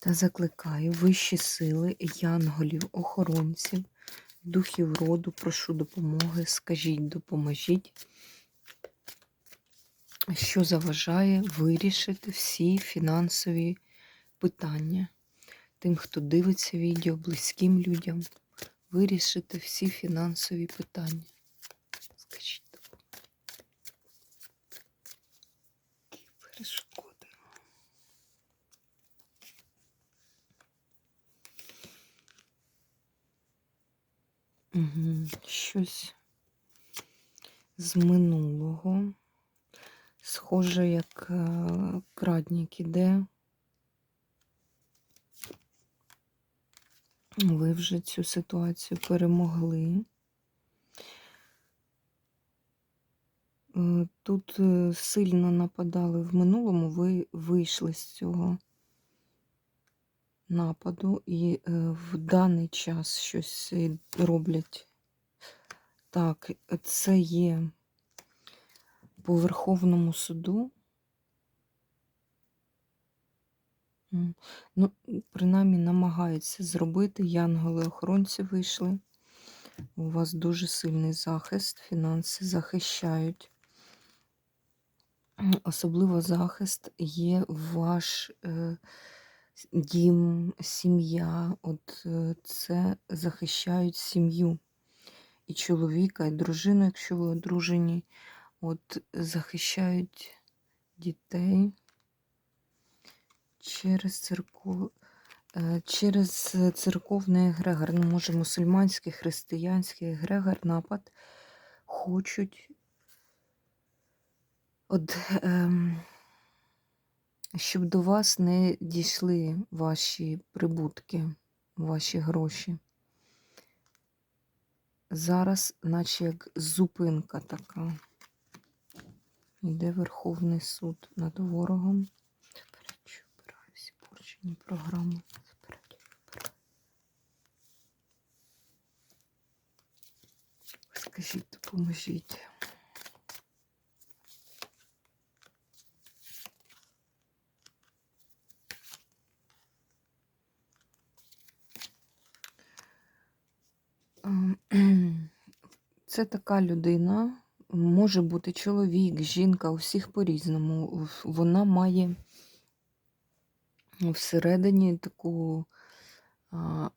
Та закликаю вищі сили, янголів, охоронців, духів роду, прошу допомоги, скажіть, допоможіть, що заважає вирішити всі фінансові питання. Тим, хто дивиться відео, близьким людям, вирішити всі фінансові питання. Скажіть допомогу. Щось з минулого. Схоже, як е, крадник іде. Ви вже цю ситуацію перемогли. Е, Тут е, сильно нападали в минулому, ви вийшли з цього нападу і е, в даний час щось е, роблять. Так, це є по Верховному суду. Ну, принаймні намагаються зробити. Янголи-охоронці вийшли. У вас дуже сильний захист, фінанси захищають. Особливо захист є ваш е, дім, сім'я. От е, це захищають сім'ю. І чоловіка, і дружину, якщо ви одружені, от захищають дітей через церкву. Е, Через церковний егрегор, ну, може, мусульманський, християнський егрегор, напад, хочуть, от, ем, щоб до вас не дійшли ваші прибутки, ваші гроші. Зараз, наче як зупинка така. Йде Верховний суд над ворогом. Заперечую, вбираю всі порчені програми. Скажіть, допоможіть. Ем, Це така людина, може бути чоловік, жінка, у всіх по-різному. Вона має всередині таку а,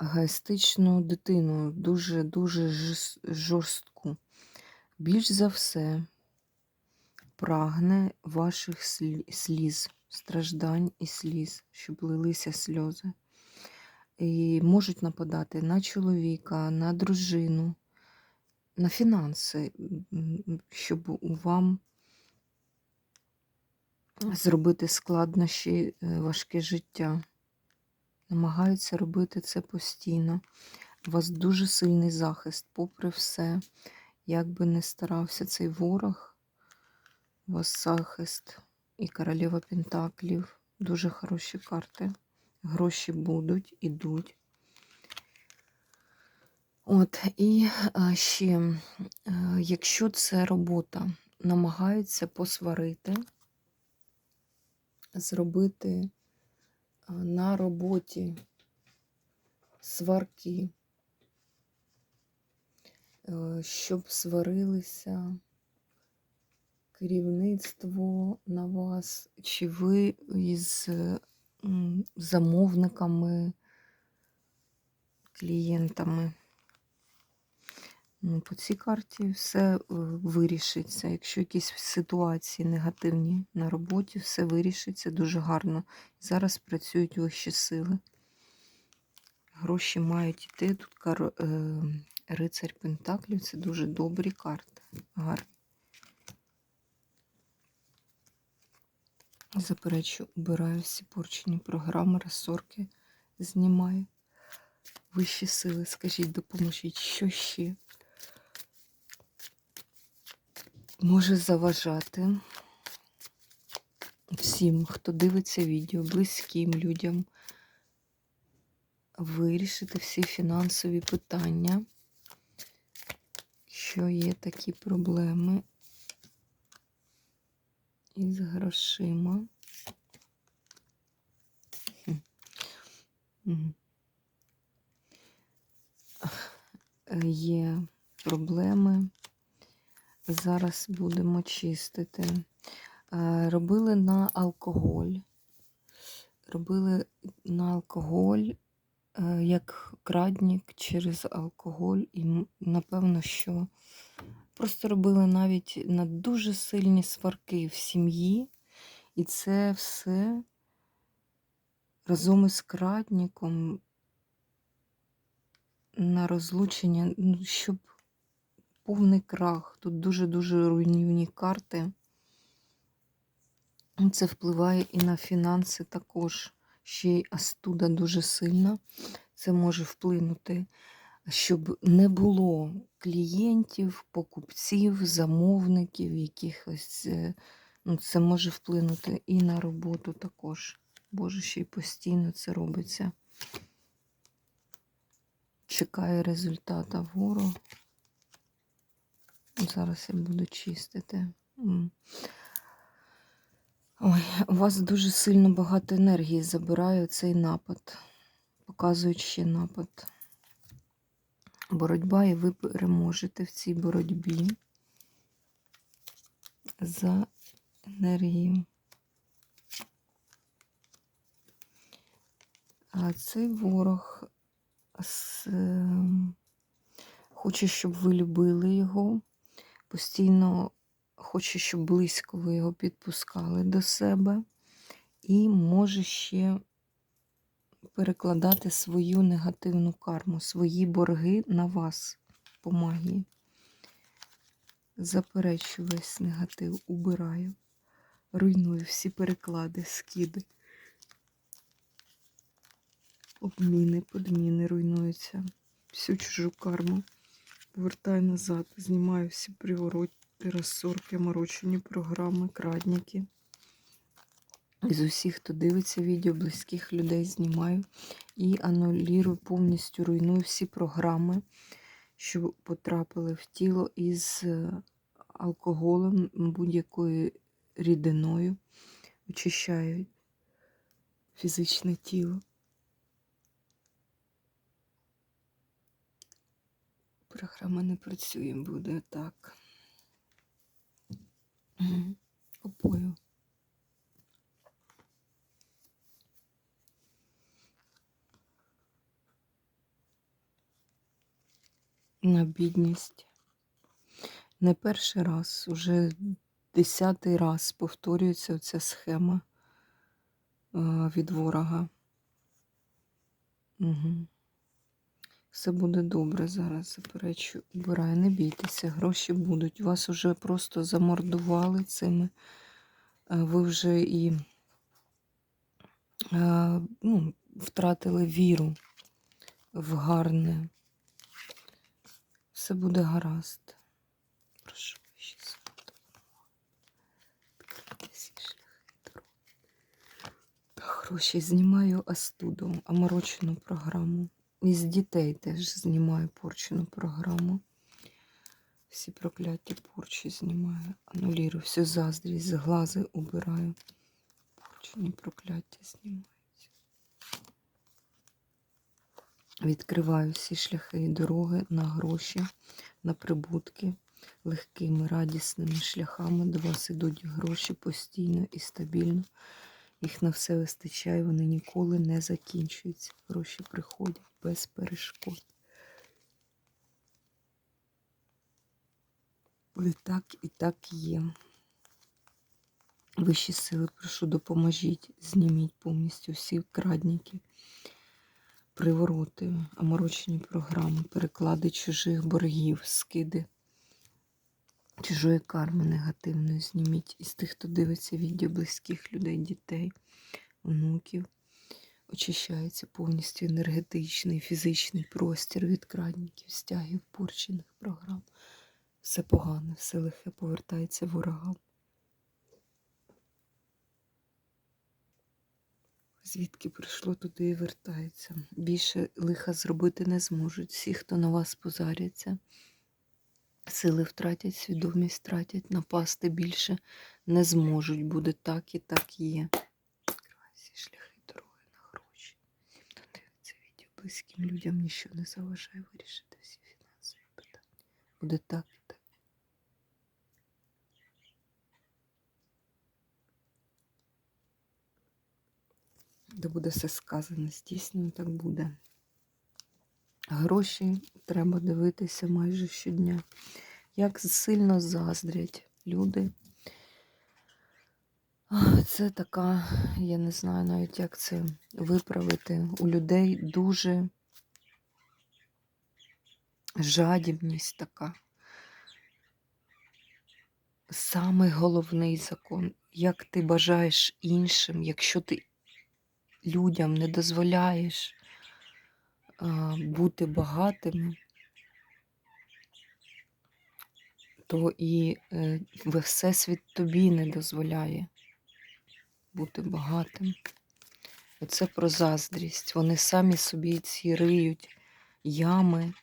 дитину, дуже-дуже жорстку. Більш за все прагне ваших сліз, страждань і сліз, щоб лилися сльози. І можуть нападати на чоловіка, на дружину, на фінанси, щоб вам зробити складнощі, е, важке життя. Намагаються робити це постійно. У вас дуже сильний захист, попри все. Як би не старався цей ворог, у вас захист і королева Пентаклів. Дуже хороші карти. Гроші будуть, ідуть. От, і ще, якщо це робота, намагаються посварити, зробити на роботі сварки, е, щоб сварилися керівництво на вас, чи ви із замовниками, клієнтами. По цій карті все е, вирішиться. Якщо якісь ситуації негативні на роботі, все вирішиться дуже гарно. Зараз працюють вищі сили. Гроші мають йти. Тут кар... е, рицарь Пентаклів це дуже добрі карти. Гарні. Заперечу, убираю всі порчені програми, розсорки знімаю. Вищі сили, скажіть, допоможіть, що ще може заважати всім, хто дивиться відео, близьким людям, вирішити всі фінансові питання, що є такі проблеми із грошима. Е, Є проблеми. Зараз будемо чистити. Е, Робили на алкоголь. Робили на алкоголь е, як крадник через алкоголь, і напевно, що просто робили навіть на дуже сильні сварки в сім'ї, і це все разом із крадником на розлучення, ну, щоб повний крах. Тут дуже-дуже руйнівні карти. Це впливає і на фінанси також. Ще й астуда дуже сильна. Це може вплинути, щоб не було клієнтів, покупців, замовників, якихось. е, Ну, це може вплинути і на роботу також. Боже, ще й постійно це робиться. Чекає результата ворог. Зараз я буду чистити. Ой, у вас дуже сильно багато енергії забирає цей напад. Показують ще напад. Боротьба, і ви переможете в цій боротьбі за енергію. А цей ворог з, ем, хоче, щоб ви любили його, постійно хоче, щоб близько ви його підпускали до себе, і може ще перекладати свою негативну карму, свої борги на вас по магії. Заперечу весь негатив, убираю, руйную всі переклади, скиди. Обміни, подміни руйнуються. Всю чужу карму. Повертаю назад, знімаю всі привороти, розсорки, морочені програми, крадники. Із усіх, хто дивиться відео, близьких людей знімаю і анулірую, повністю руйную всі програми, що потрапили в тіло із е, алкоголем, будь-якою рідиною. Очищаю фізичне тіло. Програма не працює, буде так. Купую. На бідність. Не перший раз, уже десятий раз повторюється ця схема е, від ворога. Угу. Все буде добре зараз, заперечу, убираю, не бійтеся, гроші будуть. Вас уже просто замордували цими. е, Ви вже і е, ну, втратили віру в гарне. Все буде гаразд. Прошу ще Гроші знімаю астуду, оморочену програму. І з дітей теж знімаю порчену програму. Всі прокляті порчі знімаю. Анулірую всю заздрість, з глази убираю. Порчені прокляття знімаються. Відкриваю всі шляхи і дороги на гроші, на прибутки. Легкими, радісними шляхами до вас ідуть гроші постійно і стабільно. Їх на все вистачає, вони ніколи не закінчуються. Гроші приходять без перешкод. І так, і так є. Вищі сили, прошу, допоможіть, зніміть повністю всі крадники, привороти, оморочені програми, переклади чужих боргів, скиди чужої карми негативної зніміть із тих, хто дивиться відео близьких людей, дітей, онуків. Очищається повністю енергетичний, фізичний простір від крадників, стягів, порчених програм. Все погане, все лихе повертається ворогам. Звідки прийшло, туди і вертається. Більше лиха зробити не зможуть. Всі, хто на вас позаряться, сили втратять, свідомість втратять, напасти більше не зможуть. Буде так і так є. Всі шляхи дороги на гроші. Дивиться відео, близьким людям нічого не заважає вирішити всі фінансові питання. Буде так і так. Де буде все сказане, здійснено, так буде. Гроші треба дивитися майже щодня. Як сильно заздрять люди. Це така, я не знаю навіть, як це виправити. У людей дуже жадібність така. Самий головний закон, як ти бажаєш іншим, якщо ти людям не дозволяєш бути багатими, то і е, Всесвіт тобі не дозволяє бути багатим. Оце про заздрість. Вони самі собі ці риють ями.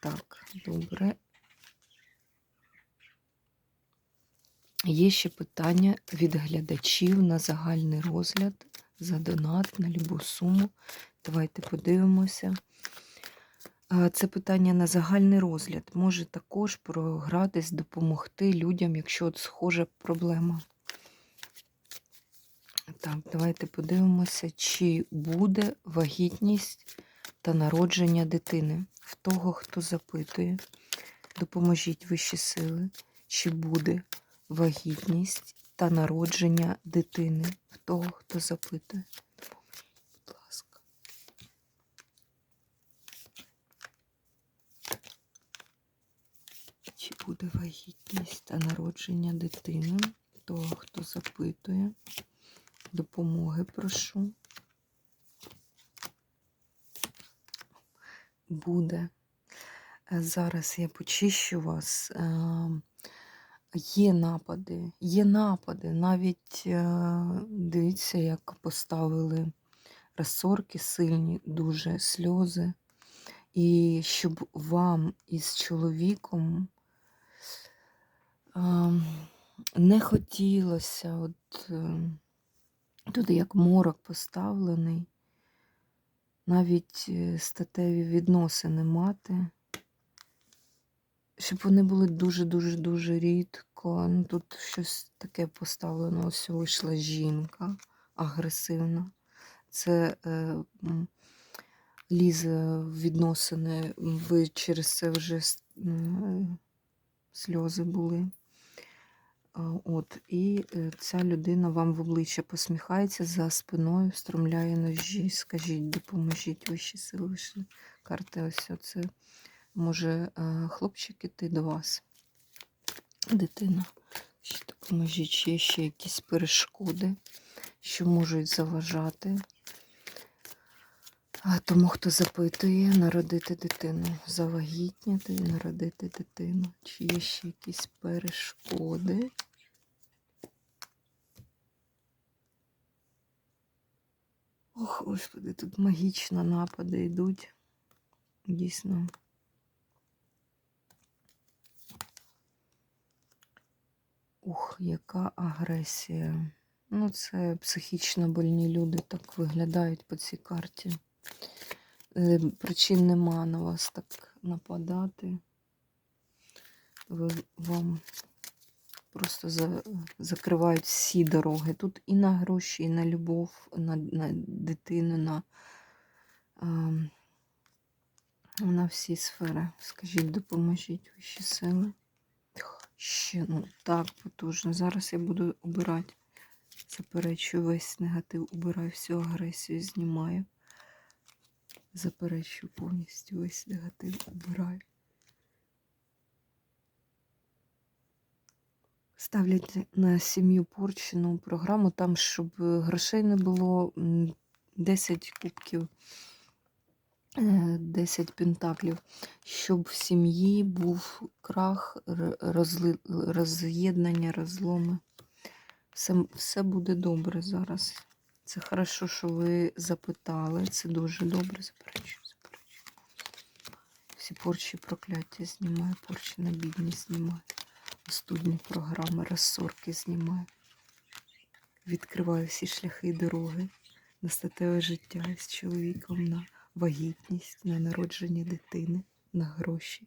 Так, добре. Є ще питання від глядачів на загальний розгляд за донат на любу суму. Давайте подивимося. Це питання на загальний розгляд. Може також програтись, допомогти людям, якщо от схожа проблема. Так, давайте подивимося, чи буде вагітність та народження дитини. В того, хто запитує, допоможіть вищі сили, чи буде вагітність та народження дитини. В того, хто запитує. Будь ласка. Чи буде вагітність та народження дитини? Того, хто запитує. Допомоги прошу. Буде. Зараз я почищу вас. Є напади, є напади. Навіть е, дивіться, як поставили розсорки сильні, дуже сльози. І щоб вам із чоловіком е, не хотілося, от е, туди як морок поставлений, навіть е, статеві відносини мати щоб вони були дуже-дуже-дуже рідко. Ну, Тут щось таке поставлено. Ось вийшла жінка агресивна. Це е, лізе в відносини, ви через це вже сльози були. От, і е, ця людина вам в обличчя посміхається за спиною, встромляє ножі. Скажіть, допоможіть вищі сили. Карти. Ось оце може е, хлопчик іти до вас. Дитина. Ще допоможіть, є ще якісь перешкоди, що можуть заважати. А тому, хто запитує, народити дитину, завагітняти і народити дитину. Чи є ще якісь перешкоди? Ох, господи, тут магічно напади йдуть. Дійсно. Ух, яка агресія. Ну, це психічно больні люди так виглядають по цій карті. Е, Причин нема на вас так нападати. Ви, вам просто за, закривають всі дороги. Тут і на гроші, і на любов, на, на дитину, на, на всі сфери. Скажіть, допоможіть вищі сили ще ну так потужно. Зараз я буду обирати. Заперечую весь негатив, убираю всю агресію, знімаю. Заперечую повністю весь негатив, убираю. Ставлять на сім'ю порчену програму, там, щоб е, грошей не було 10 кубків. 10 пентаклів, щоб в сім'ї був крах, розли- роз'єднання, розломи. Все, все буде добре зараз. Це хорошо, що ви запитали. Це дуже добре. Заперечую, заперечую. Всі порчі прокляття знімаю, порчі на бідність знімаю. Студні програми, розсорки знімаю. Відкриваю всі шляхи і дороги на статеве життя з чоловіком, на вагітність, на народження дитини, на гроші.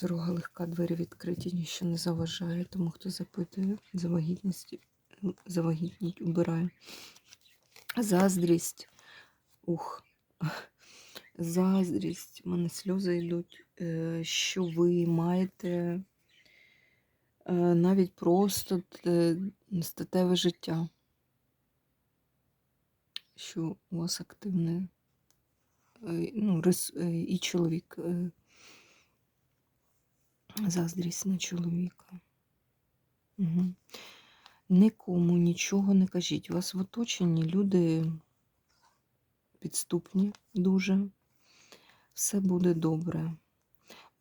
Дорога легка, двері відкриті, ніщо не заважає. Тому хто запитує за вагітність, за вагітність убираю. Заздрість. Ух. Заздрість. У мене сльози йдуть, е, що ви маєте навіть просто е, статеве життя. Що у вас активне е, ну, е, і чоловік. е, Заздрість на чоловіка. Угу. Нікому нічого не кажіть. У вас в оточенні люди підступні дуже. Все буде добре.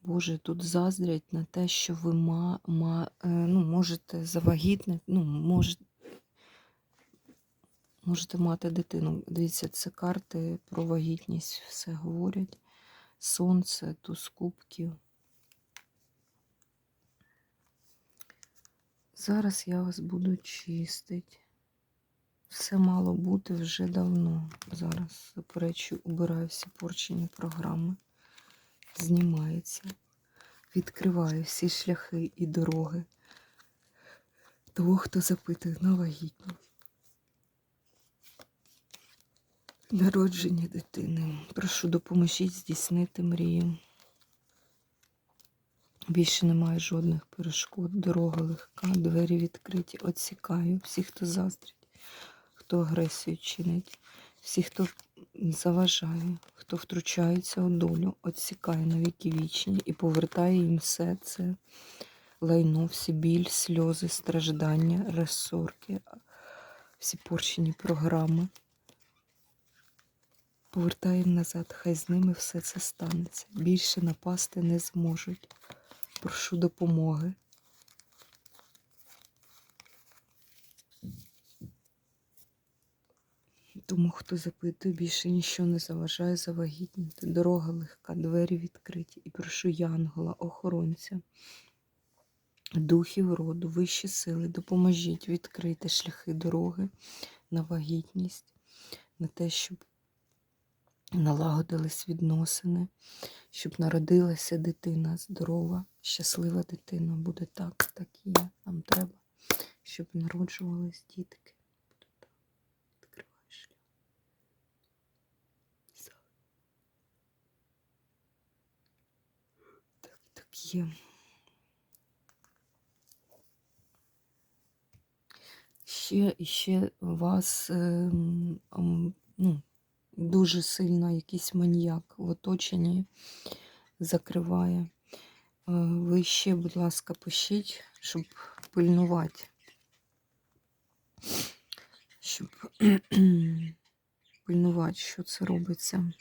Боже, тут заздрять на те, що ви ма, ма, е, ну, можете завагітнити, ну, мож, можете мати дитину. Дивіться, це карти про вагітність все говорять. Сонце, туз кубків. Зараз я вас буду чистити. Все мало бути вже давно. Зараз, заперечую, убираю всі порчені програми. Знімається. Відкриваю всі шляхи і дороги того, хто запитує на вагітність. Народження дитини. Прошу, допоможіть здійснити мрію. Більше немає жодних перешкод, дорога легка, двері відкриті. Отсікаю всіх, хто заздрить, хто агресію чинить, всі, хто заважає, хто втручається у долю, отсікає на віки вічні і повертає їм все це лайно, всі біль, сльози, страждання, розсорки, всі порчені програми. Повертає їм назад, хай з ними все це станеться. Більше напасти не зможуть. Прошу допомоги. Тому, хто запитує, більше нічого не заважає завагітніти. Дорога легка, двері відкриті. І прошу Янгола, охоронця, духів роду, вищі сили, допоможіть відкрити шляхи дороги на вагітність, на те, щоб налагодились відносини, щоб народилася дитина здорова, щаслива дитина. Буде так, так і є. Нам треба, щоб народжувались дітки. Буде так. Відкривай шлях. За. Так, так. Ще, ще вас ам, ну, дуже сильно якийсь маніяк в оточенні закриває. Е, Ви ще, будь ласка, пишіть, щоб пильнувати. Щоб пильнувати, що це робиться.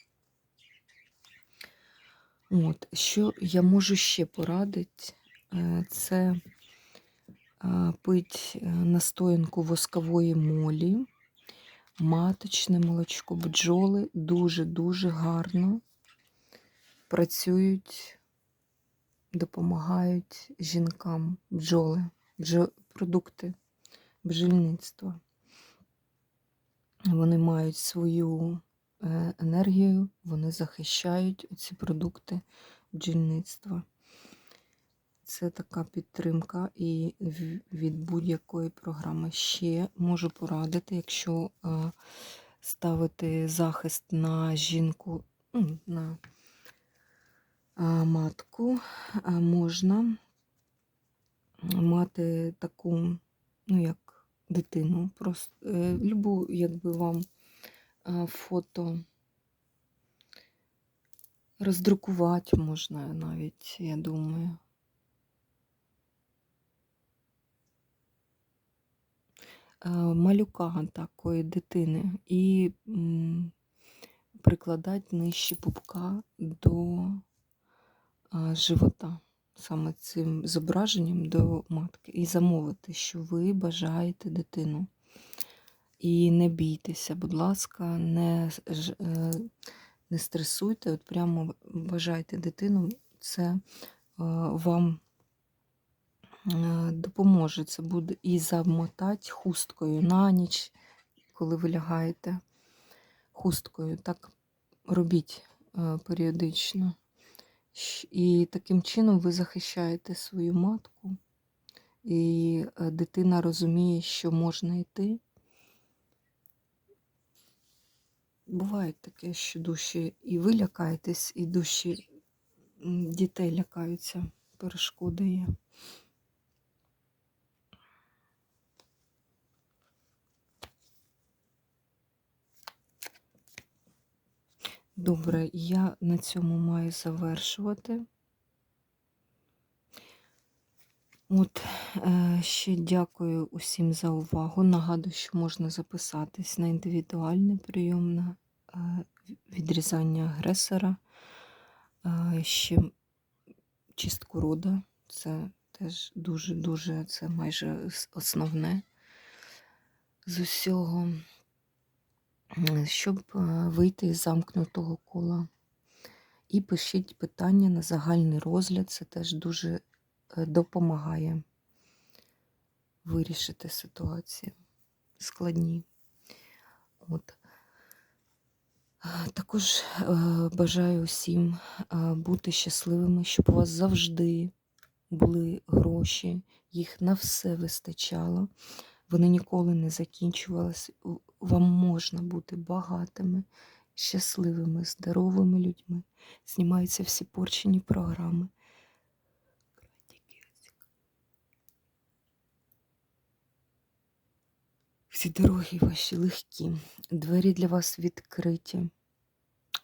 От, що я можу ще порадити, е, це пить е, настоянку воскової молі маточне молочко, бджоли дуже-дуже гарно працюють, допомагають жінкам бджоли, бджо, продукти бджільництва. Вони мають свою е, енергію, вони захищають ці продукти бджільництва. Це така підтримка і від будь-якої програми. Ще можу порадити, якщо е, ставити захист на жінку, на е, матку, можна мати таку, ну, як дитину, просто любу, якби вам фото Роздрукувати можна навіть, я думаю. Е, Малюка такої дитини і прикладати нижче пупка до живота, саме цим зображенням до матки, і замовити, що ви бажаєте дитину. І не бійтеся, будь ласка, не, е, не стресуйте, от прямо бажайте дитину, це е, вам е, допоможе. Це буде і замотати хусткою на ніч, коли ви лягаєте хусткою. Так робіть періодично. І таким чином ви захищаєте свою матку, і дитина розуміє, що можна йти. Буває таке, що душі і ви лякаєтесь, і душі дітей лякаються. Перешкоди є. Добре, я на цьому маю завершувати. От, ще дякую усім за увагу. Нагадую, що можна записатись на індивідуальний прийом на е, відрізання агресора, е, ще чистку рода. Це теж дуже-дуже, це майже основне з усього, щоб е, вийти із замкнутого кола. І пишіть питання на загальний розгляд, це теж дуже е, допомагає вирішити ситуації складні. От. Також е, бажаю усім е, бути щасливими, щоб у вас завжди були гроші, їх на все вистачало, вони ніколи не закінчувалися. Вам можна бути багатими, щасливими, здоровими людьми. Знімаються всі порчені програми. Всі дороги ваші легкі, двері для вас відкриті.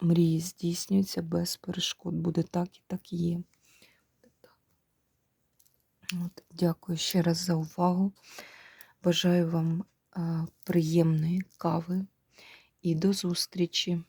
Мрії здійснюються без перешкод. Буде так і так є. От, дякую ще раз за увагу. Бажаю вам е, приємної кави і до зустрічі!